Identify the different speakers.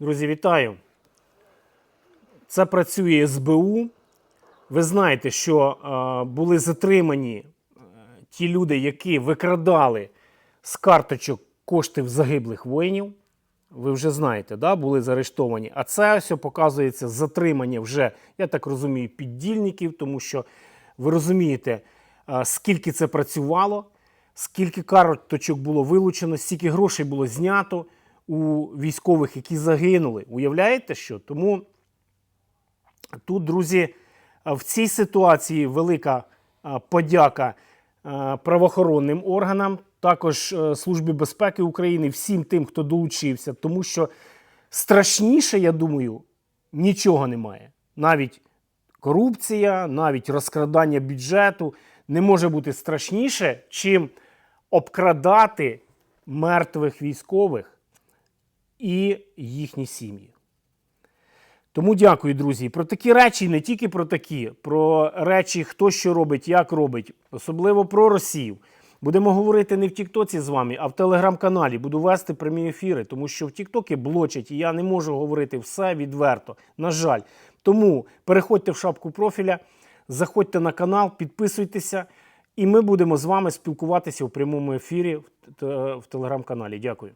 Speaker 1: Друзі, вітаю! Це працює СБУ. Ви знаєте, що е, були затримані е, ті люди, які викрадали з карточок коштів загиблих воїнів. Ви вже знаєте, да? були заарештовані. А це все показується затримання вже, я так розумію, піддільників, тому що ви розумієте, е, скільки це працювало, скільки карточок було вилучено, скільки грошей було знято у військових, які загинули. Уявляєте що? Тому тут, друзі, в цій ситуації велика подяка а, правоохоронним органам, також е, Службі безпеки України, всім тим, хто долучився, тому що страшніше, я думаю, нічого немає. Навіть корупція, навіть розкрадання бюджету не може бути страшніше, чим обкрадати мертвих військових і їхні сім'ї. Тому дякую, друзі. Про такі речі, не тільки про такі, про речі, хто що робить, як робить, особливо про Росію. Будемо говорити не в Тіктоці з вами, а в телеграм-каналі. Буду вести прямі ефіри, тому що в Тіктокі блочать, і я не можу говорити все відверто. На жаль. Тому переходьте в шапку профіля, заходьте на канал, підписуйтеся, і ми будемо з вами спілкуватися в прямому ефірі в телеграм-каналі. Дякую.